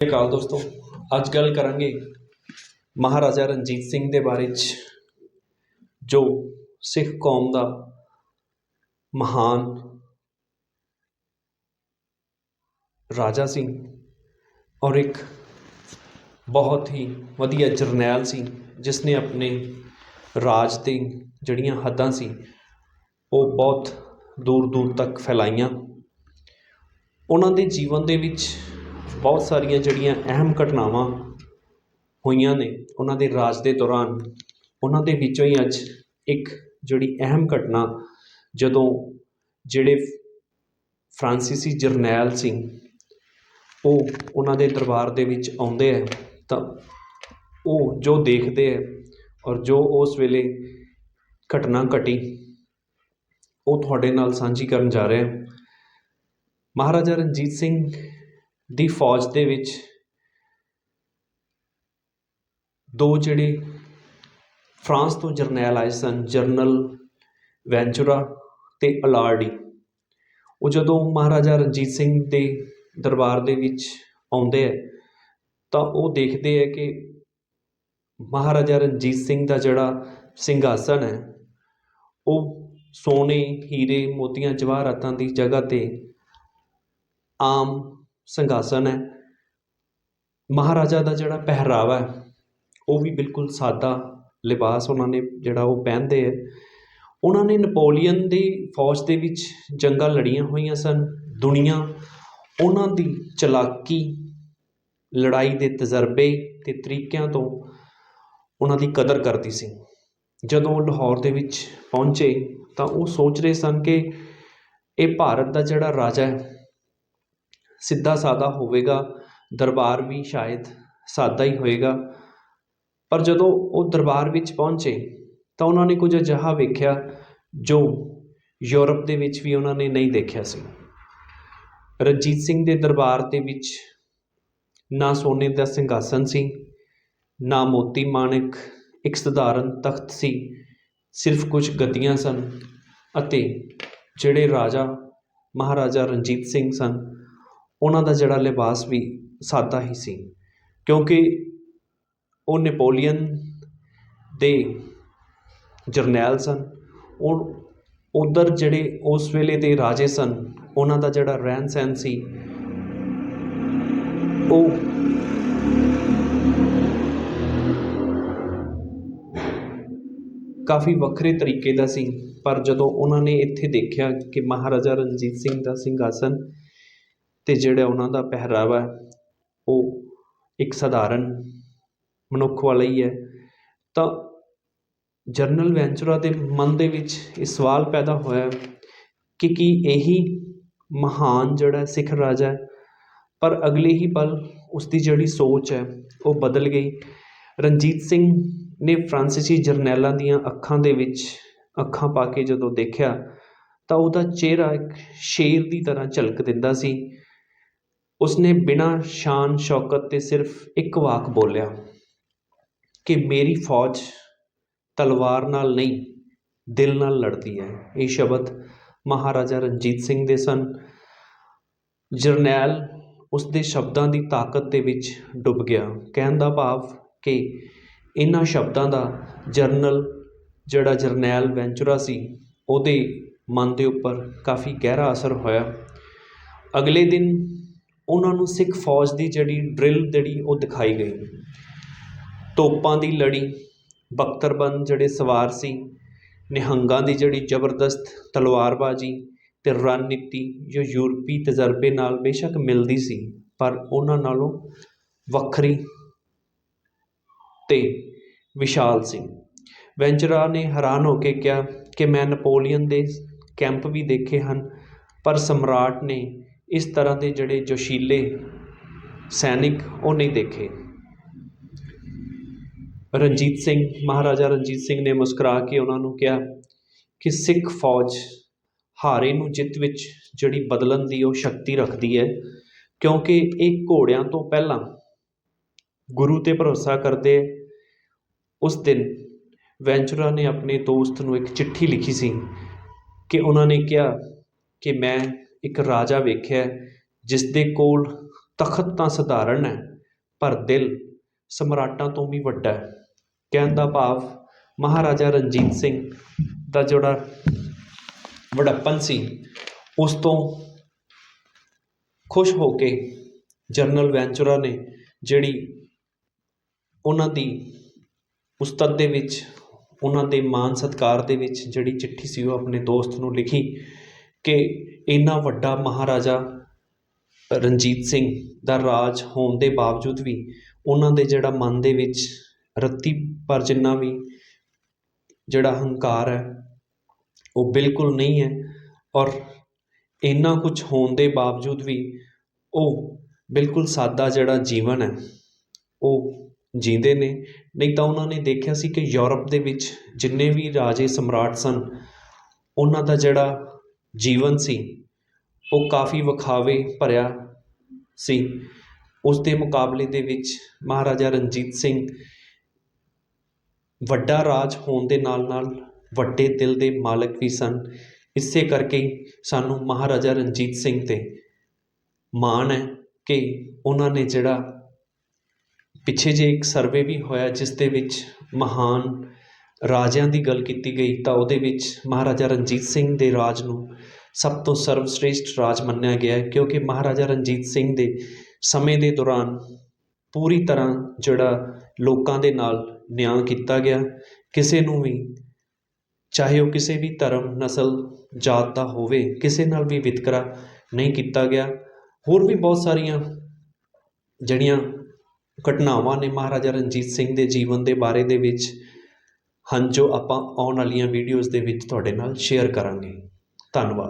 ਸਤਿ ਸ਼੍ਰੀ ਅਕਾਲ ਦੋਸਤੋ, ਅੱਜ ਗੱਲ ਕਰਾਂਗੇ ਮਹਾਰਾਜਾ ਰਣਜੀਤ ਸਿੰਘ ਦੇ ਬਾਰੇ 'ਚ, ਜੋ ਸਿੱਖ ਕੌਮ ਦਾ ਮਹਾਨ ਰਾਜਾ ਸੀ ਔਰ ਇੱਕ ਬਹੁਤ ਹੀ ਵਧੀਆ ਜਰਨੈਲ ਸੀ ਜਿਸ ਨੇ ਆਪਣੇ ਰਾਜ ਤੇ ਜਿਹੜੀਆਂ ਹੱਦਾਂ ਸੀ, ਉਹ ਬਹੁਤ ਦੂਰ ਦੂਰ ਤੱਕ ਫੈਲਾਈਆਂ। ਉਹਨਾਂ ਦੇ ਜੀਵਨ ਦੇ ਵਿੱਚ ਬਹੁਤ ਸਾਰੀਆਂ ਜਿਹੜੀਆਂ ਅਹਿਮ ਘਟਨਾਵਾਂ ਹੋਈਆਂ ਨੇ ਉਹਨਾਂ ਦੇ ਰਾਜ ਦੇ ਦੌਰਾਨ, ਉਹਨਾਂ ਦੇ ਵਿੱਚੋਂ ਹੀ ਅੱਜ ਇੱਕ ਜਿਹੜੀ ਅਹਿਮ ਘਟਨਾ, ਜਦੋਂ ਜਿਹੜੇ ਫਰਾਂਸੀਸੀ ਜਰਨੈਲ ਸਿੰਘ ਉਹ ਉਹਨਾਂ ਦੇ ਦਰਬਾਰ ਦੇ ਵਿੱਚ ਆਉਂਦੇ ਹੈ ਤਾਂ ਉਹ ਜੋ ਦੇਖਦੇ ਹੈ ਔਰ ਜੋ ਉਸ ਵੇਲੇ ਘਟਨਾ ਘਟੀ, ਉਹ ਤੁਹਾਡੇ ਨਾਲ ਸਾਂਝੀ ਕਰਨ ਜਾ ਰਹੇ ਹਾਂ। ਮਹਾਰਾਜਾ ਰਣਜੀਤ ਸਿੰਘ ਦੀ ਫੌਜ ਦੇ ਵਿੱਚ ਦੋ ਜਿਹੜੇ ਫਰਾਂਸ ਤੋਂ ਜਰਨੈਲ ਆਏ ਸਨ, ਜਰਨਲ ਵੈਂਚੁਰਾ ਤੇ ਅਲਾਰਡੀ। ਉਹ ਜਦੋਂ ਮਹਾਰਾਜਾ ਰਣਜੀਤ ਸਿੰਘ ਦੇ ਦਰਬਾਰ ਦੇ ਵਿੱਚ ਆਉਂਦੇ ਹੈ ਤਾਂ ਉਹ ਦੇਖਦੇ ਹੈ ਕਿ ਮਹਾਰਾਜਾ ਰਣਜੀਤ ਸਿੰਘ ਦਾ ਜਿਹੜਾ ਸਿੰਘਾਸਨ ਹੈ, ਉਹ ਸੋਨੇ, ਹੀਰੇ, ਮੋਤੀਆਂ, ਜਵਾਹਰਾਤਾਂ ਦੀ ਜਗ੍ਹਾ ਤੇ ਆਮ ਸਿੰਘਾਸਨ ਹੈ। ਮਹਾਰਾਜਾ ਦਾ ਜਿਹੜਾ ਪਹਿਰਾਵਾ ਹੈ, ਉਹ ਵੀ ਬਿਲਕੁਲ ਸਾਦਾ ਲਿਬਾਸ ਉਹਨਾਂ ਨੇ ਜਿਹੜਾ ਉਹ ਪਹਿਨਦੇ ਹੈ। ਉਹਨਾਂ ਨੇ ਨਪੋਲੀਅਨ ਦੀ ਫੌਜ ਦੇ ਵਿੱਚ ਜੰਗਾਂ ਲੜੀਆਂ ਹੋਈਆਂ ਸਨ। ਦੁਨੀਆ ਉਹਨਾਂ ਦੀ ਚਲਾਕੀ, ਲੜਾਈ ਦੇ ਤਜਰਬੇ ਤੇ ਤਰੀਕਿਆਂ ਤੋਂ ਉਹਨਾਂ ਦੀ ਕਦਰ ਕਰਦੀ ਸੀ। ਜਦੋਂ ਉਹ ਲਾਹੌਰ ਦੇ ਵਿੱਚ ਪਹੁੰਚੇ ਤਾਂ ਉਹ ਸੋਚ ਰਹੇ ਸਨ ਕਿ ਇਹ ਭਾਰਤ ਦਾ ਜਿਹੜਾ ਰਾਜਾ ਹੈ ਸਿੱਧਾ ਸਾਦਾ ਹੋਵੇਗਾ, ਦਰਬਾਰ ਵੀ ਸ਼ਾਇਦ ਸਾਦਾ ਹੀ ਹੋਏਗਾ ਪਰ ਜਦੋਂ ਉਹ ਦਰਬਾਰ ਵਿੱਚ ਪਹੁੰਚੇ, ਤਾਂ ਉਹਨਾਂ ਨੇ ਕੁਝ ਅਜਿਹਾ ਵੇਖਿਆ ਜੋ ਯੂਰਪ ਦੇ ਵਿੱਚ ਵੀ ਉਹਨਾਂ ਨੇ ਨਹੀਂ ਦੇਖਿਆ ਸੀ। ਰਣਜੀਤ ਸਿੰਘ ਦੇ ਦਰਬਾਰ ਦੇ ਵਿੱਚ ਨਾ ਸੋਨੇ ਦਾ ਸਿੰਘਾਸਨ ਸੀ, ਨਾ ਮੋਤੀ ਮਾਣਿਕ ਇੱਕ ਸਧਾਰਨ ਤਖਤ ਸੀ, ਸਿਰਫ ਕੁਝ ਗੱਦੀਆਂ ਸਨ ਅਤੇ ਜਿਹੜੇ ਰਾਜਾ, ਮਹਾਰਾਜਾ ਰਣਜੀਤ ਸਿੰਘ ਸਨ ਉਹਨਾਂ ਦਾ ਜਿਹੜਾ ਲਿਬਾਸ ਵੀ ਸਾਦਾ ਹੀ ਸੀ, ਕਿਉਂਕਿ ਉਹ ਨੈਪੋਲੀਅਨ ਦੇ ਜਰਨੈਲ ਸਨ। ਉਹ ਉੱਧਰ ਜਿਹੜੇ ਉਸ ਵੇਲੇ ਦੇ ਰਾਜੇ ਸਨ, ਉਹਨਾਂ ਦਾ ਜਿਹੜਾ ਰਹਿਣ ਸਹਿਣ ਸੀ, ਉਹ ਕਾਫੀ ਵੱਖਰੇ ਤਰੀਕੇ ਦਾ ਸੀ। ਪਰ ਜਦੋਂ ਉਹਨਾਂ ਨੇ ਇੱਥੇ ਦੇਖਿਆ ਕਿ ਮਹਾਰਾਜਾ ਰਣਜੀਤ ਸਿੰਘ ਦਾ ਸਿੰਘਾਸਨ ਅਤੇ ਜਿਹੜਾ ਉਹਨਾਂ ਦਾ ਪਹਿਰਾਵਾ ਹੈ, ਉਹ ਇੱਕ ਸਧਾਰਨ ਮਨੁੱਖ ਵਾਲਾ ਹੀ ਹੈ। ਤਾਂ ਜਰਨਲ ਵੈਂਚੁਰਾ ਦੇ ਮਨ ਦੇ ਵਿੱਚ ਇਹ ਸਵਾਲ ਪੈਦਾ ਹੋਇਆ ਕਿ ਕੀ ਇਹੀ ਮਹਾਨ ਜਿਹੜਾ ਸਿੱਖ ਰਾਜਾ ਪਰ ਅਗਲੇ ਹੀ ਪਲ ਉਸ ਦੀ ਜਿਹੜੀ ਸੋਚ ਹੈ ਉਹ ਬਦਲ ਗਈ। ਰਣਜੀਤ ਸਿੰਘ ਨੇ ਫਰਾਂਸੀਸੀ ਜਰਨੈਲਾਂ ਦੀਆਂ ਅੱਖਾਂ ਦੇ ਵਿੱਚ ਅੱਖਾਂ ਪਾ ਕੇ ਜਦੋਂ ਦੇਖਿਆ ਤਾਂ ਉਹਦਾ ਚਿਹਰਾ ਇੱਕ ਸ਼ੇਰ ਦੀ ਤਰ੍ਹਾਂ ਝਲਕ ਦਿੰਦਾ ਸੀ। ਉਸਨੇ ਬਿਨਾਂ ਸ਼ਾਨ, ਸ਼ੌਕਤ ਤੇ ਸਿਰਫ ਇੱਕ ਵਾਕ ਬੋਲਿਆ ਕਿ ਮੇਰੀ ਫੌਜ ਤਲਵਾਰ ਨਾਲ ਨਹੀਂ, ਦਿਲ ਨਾਲ ਲੜਦੀ ਹੈ। ਇਹ ਸ਼ਬਦ ਮਹਾਰਾਜਾ ਰਣਜੀਤ ਸਿੰਘ ਦੇ ਸਨ। ਜਰਨੈਲ ਉਸਦੇ ਸ਼ਬਦਾਂ ਦੀ ਤਾਕਤ ਦੇ ਵਿੱਚ ਡੁੱਬ ਗਿਆ। ਕਹਿਣ ਦਾ ਭਾਵ ਕਿ ਇਹਨਾਂ ਸ਼ਬਦਾਂ ਦਾ ਜਰਨਲ, ਜਿਹੜਾ ਜਰਨੈਲ ਵੈਂਚੁਰਾ ਸੀ, ਉਹਦੇ ਮਨ ਦੇ ਉੱਪਰ ਕਾਫੀ ਗਹਿਰਾ ਅਸਰ ਹੋਇਆ। ਅਗਲੇ ਦਿਨ ਉਹਨਾਂ ਨੂੰ ਸਿੱਖ ਫੌਜ ਦੀ ਜਿਹੜੀ ਡਰਿਲ ਜਿਹੜੀ ਉਹ ਦਿਖਾਈ ਗਈ। ਤੋਪਾਂ ਦੀ ਲੜੀ, ਬਖਤਰਬੰਦ ਜਿਹੜੇ ਸਵਾਰ ਸੀ, ਨਿਹੰਗਾਂ ਦੀ ਜਿਹੜੀ ਜ਼ਬਰਦਸਤ ਤਲਵਾਰਬਾਜ਼ੀ ਤੇ ਰਣਨੀਤੀ ਜੋ ਯੂਰਪੀ ਤਜਰਬੇ ਨਾਲ ਬੇਸ਼ੱਕ ਮਿਲਦੀ ਸੀ, ਪਰ ਉਹਨਾਂ ਨਾਲੋਂ ਵੱਖਰੀ ਤੇ ਵਿਸ਼ਾਲ ਸੀ। ਵੈਂਚਰਾ ਨੇ ਹੈਰਾਨ ਹੋ ਕੇ ਕਿਹਾ ਕਿ ਮੈਂ ਨਪੋਲੀਅਨ ਦੇ ਕੈਂਪ ਵੀ ਦੇਖੇ ਹਨ, ਪਰ ਸਮਰਾਟ ਨੇ ਇਸ ਤਰ੍ਹਾਂ ਦੇ ਜਿਹੜੇ ਜੋਸ਼ੀਲੇ ਸੈਨਿਕ ਉਹ ਨਹੀਂ ਦੇਖੇ। ਰਣਜੀਤ ਸਿੰਘ, ਮਹਾਰਾਜਾ ਰਣਜੀਤ ਸਿੰਘ ਨੇ ਮੁਸਕਰਾ ਕੇ ਉਹਨਾਂ ਨੂੰ ਕਿਹਾ ਕਿ ਸਿੱਖ ਫੌਜ ਹਾਰੇ ਨੂੰ ਜਿੱਤ ਵਿੱਚ ਜਿਹੜੀ ਬਦਲਣ ਦੀ ਉਹ ਸ਼ਕਤੀ ਰੱਖਦੀ ਹੈ, ਕਿਉਂਕਿ ਇਹ ਘੋੜਿਆਂ ਤੋਂ ਪਹਿਲਾਂ ਗੁਰੂ ਤੇ ਭਰੋਸਾ ਕਰਦੇ ਉਸ ਦਿਨ ਵੈਂਚੁਰਾ ਨੇ ਆਪਣੇ ਦੋਸਤ ਨੂੰ ਇੱਕ ਚਿੱਠੀ ਲਿਖੀ ਸੀ ਕਿ ਉਹਨਾਂ ਨੇ ਕਿਹਾ ਕਿ ਮੈਂ ਇੱਕ ਰਾਜਾ ਵੇਖਿਆ ਜਿਸ ਦੇ ਕੋਲ ਤਖਤ ਤਾਂ ਸਧਾਰਨ ਹੈ, ਪਰ ਦਿਲ ਸਮਰਾਟਾਂ ਤੋਂ ਵੀ ਵੱਡਾ ਹੈ। ਕਹਿਣ ਦਾ ਭਾਵ, ਮਹਾਰਾਜਾ ਰਣਜੀਤ ਸਿੰਘ ਦਾ ਜਿਹੜਾ ਵਡੱਪਨ ਸੀ, ਉਸ ਤੋਂ ਖੁਸ਼ ਹੋ ਕੇ ਜਨਰਲ ਵੈਂਚੁਰਾ ਨੇ ਜਿਹੜੀ ਉਹਨਾਂ ਦੀ ਉਸਤਤ ਦੇ ਵਿੱਚ, ਉਹਨਾਂ ਦੇ ਮਾਨ ਸਤਿਕਾਰ ਦੇ ਵਿੱਚ ਜਿਹੜੀ ਚਿੱਠੀ ਸੀ, ਉਹ ਆਪਣੇ ਦੋਸਤ ਨੂੰ ਲਿਖੀ। ਕਿ ਇੰਨਾ ਵੱਡਾ ਮਹਾਰਾਜਾ ਰਣਜੀਤ ਸਿੰਘ ਦਾ ਰਾਜ ਹੋਣ ਦੇ ਬਾਵਜੂਦ ਵੀ ਉਹਨਾਂ ਦੇ ਜਿਹੜਾ ਮਨ ਦੇ ਵਿੱਚ ਰੱਤੀ ਪਰ ਜਿੰਨਾ ਵੀ ਜਿਹੜਾ ਹੰਕਾਰ ਹੈ, ਉਹ ਬਿਲਕੁਲ ਨਹੀਂ ਹੈ ਔਰ ਇੰਨਾ ਕੁਝ ਹੋਣ ਦੇ ਬਾਵਜੂਦ ਵੀ ਉਹ ਬਿਲਕੁਲ ਸਾਦਾ ਜਿਹੜਾ ਜੀਵਨ ਹੈ, ਉਹ ਜੀਂਦੇ ਨੇ। ਨਹੀਂ ਤਾਂ ਉਹਨਾਂ ਨੇ ਦੇਖਿਆ ਸੀ ਕਿ ਯੂਰਪ ਦੇ ਵਿੱਚ ਜਿੰਨੇ ਵੀ ਰਾਜੇ ਸਮਰਾਟ ਸਨ, ਉਹਨਾਂ ਦਾ ਜਿਹੜਾ ਜੀਵਨ ਸੀ। ਉਹ ਕਾਫੀ ਵਿਖਾਵੇ ਭਰਿਆ ਸੀ। ਉਸ ਦੇ ਮੁਕਾਬਲੇ ਦੇ ਵਿੱਚ ਮਹਾਰਾਜਾ ਰਣਜੀਤ ਸਿੰਘ ਵੱਡਾ ਰਾਜ ਹੋਣ ਦੇ ਨਾਲ ਨਾਲ ਵੱਡੇ ਦਿਲ ਦੇ ਮਾਲਕ ਵੀ ਸਨ। ਇਸੇ ਕਰਕੇ ਸਾਨੂੰ ਮਹਾਰਾਜਾ ਰਣਜੀਤ ਸਿੰਘ ਤੇ ਮਾਣ ਹੈ ਕਿ ਉਹਨਾਂ ਨੇ ਜਿਹੜਾ ਪਿੱਛੇ ਜੇ ਇੱਕ ਸਰਵੇ ਵੀ ਹੋਇਆ, ਜਿਸ ਦੇ ਵਿੱਚ ਮਹਾਨ ਰਾਜਿਆਂ ਦੀ ਗੱਲ ਕੀਤੀ ਗਈ ਤਾਂ ਉਹਦੇ ਵਿੱਚ ਮਹਾਰਾਜਾ ਰਣਜੀਤ ਸਿੰਘ ਦੇ ਰਾਜ ਨੂੰ ਸਭ ਤੋਂ ਸਰਵਸ਼੍ਰੇਸ਼ਟ ਰਾਜ ਮੰਨਿਆ ਗਿਆ ਹੈ, ਕਿਉਂਕਿ ਮਹਾਰਾਜਾ ਰਣਜੀਤ ਸਿੰਘ ਦੇ ਸਮੇਂ ਦੇ ਦੌਰਾਨ ਪੂਰੀ ਤਰ੍ਹਾਂ ਜਿਹੜਾ ਲੋਕਾਂ ਦੇ ਨਾਲ ਨਿਆਂ ਕੀਤਾ ਗਿਆ। ਕਿਸੇ ਨੂੰ ਵੀ, ਚਾਹੇ ਉਹ ਕਿਸੇ ਵੀ ਧਰਮ, ਨਸਲ, ਜਾਤ ਦਾ ਹੋਵੇ, ਕਿਸੇ ਨਾਲ ਵੀ ਵਿਤਕਰਾ ਨਹੀਂ ਕੀਤਾ ਗਿਆ। ਹੋਰ ਵੀ ਬਹੁਤ ਸਾਰੀਆਂ ਜਿਹੜੀਆਂ ਘਟਨਾਵਾਂ ਨੇ ਮਹਾਰਾਜਾ ਰਣਜੀਤ ਸਿੰਘ ਦੇ ਜੀਵਨ ਦੇ ਬਾਰੇ ਦੇ ਵਿੱਚ ਹਨ ਜੋ ਆਪਾਂ ਆਉਣ ਵਾਲੀਆਂ ਵੀਡੀਓਜ਼ ਦੇ ਵਿੱਚ ਤੁਹਾਡੇ ਨਾਲ ਸ਼ੇਅਰ ਕਰਾਂਗੇ। ਧੰਨਵਾਦ।